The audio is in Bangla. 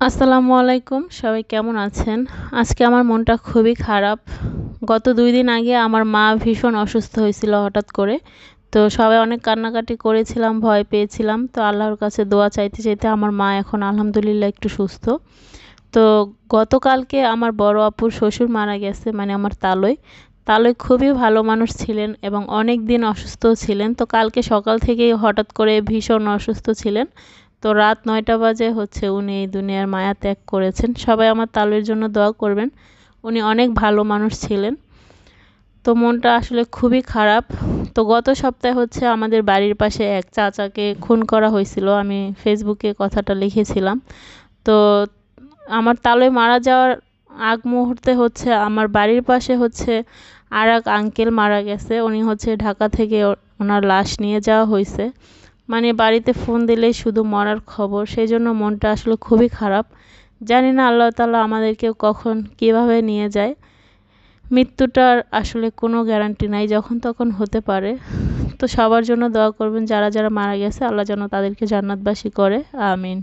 আসসালামু আলাইকুম, সবাই কেমন আছেন? আজকে আমার মনটা খুবই খারাপ। গত দুই দিন আগে আমার মা ভীষণ অসুস্থ হয়েছিল হঠাৎ করে। তো সবাই অনেক কান্নাকাটি করেছিলাম, ভয় পেয়েছিলাম। তো আল্লাহর কাছে দোয়া চাইতে চাইতে আমার মা এখন আলহামদুলিল্লাহ একটু সুস্থ। তো গতকালকে আমার বড় আপুর শ্বশুর মারা গেছে মানে আমার তালই। তালই খুবই ভালো মানুষ ছিলেন এবং অনেক দিন অসুস্থ ছিলেন। তো কালকে সকাল থেকেই হঠাৎ করে ভীষণ অসুস্থ ছিলেন। তো রাত নয়টা বাজে, হচ্ছে উনি এই দুনিয়ার মায়া ত্যাগ করেছেন। সবাই আমার তালের জন্য দোয়া করবেন। উনি অনেক ভালো মানুষ ছিলেন। তো মনটা আসলে খুবই খারাপ। তো গত সপ্তাহে হচ্ছে আমাদের বাড়ির পাশে এক চাচাকে খুন করা হয়েছিল। আমি ফেসবুকে কথাটা লিখেছিলাম। তো আমার তালে মারা যাওয়ার আগ মুহূর্তে হচ্ছে আমার বাড়ির পাশে হচ্ছে আর এক আঙ্কেল মারা গেছে। উনি হচ্ছে ঢাকা থেকে ওনার লাশ নিয়ে যাওয়া হয়েছে। মানে বাড়িতে ফোন দিলেই শুধু মরার খবর সেই জন্য মনটা আসলে খুবই খারাপ। জানি না আল্লাহ তালা আমাদেরকে কখন কীভাবে নিয়ে যায়। মৃত্যুটার আসলে কোনো গ্যারান্টি নাই, যখন তখন হতে পারে। তো সবার জন্য দোয়া করবেন, যারা যারা মারা গেছে, আল্লাহ যেন তাদেরকে জান্নাতবাসী করে, আমিন।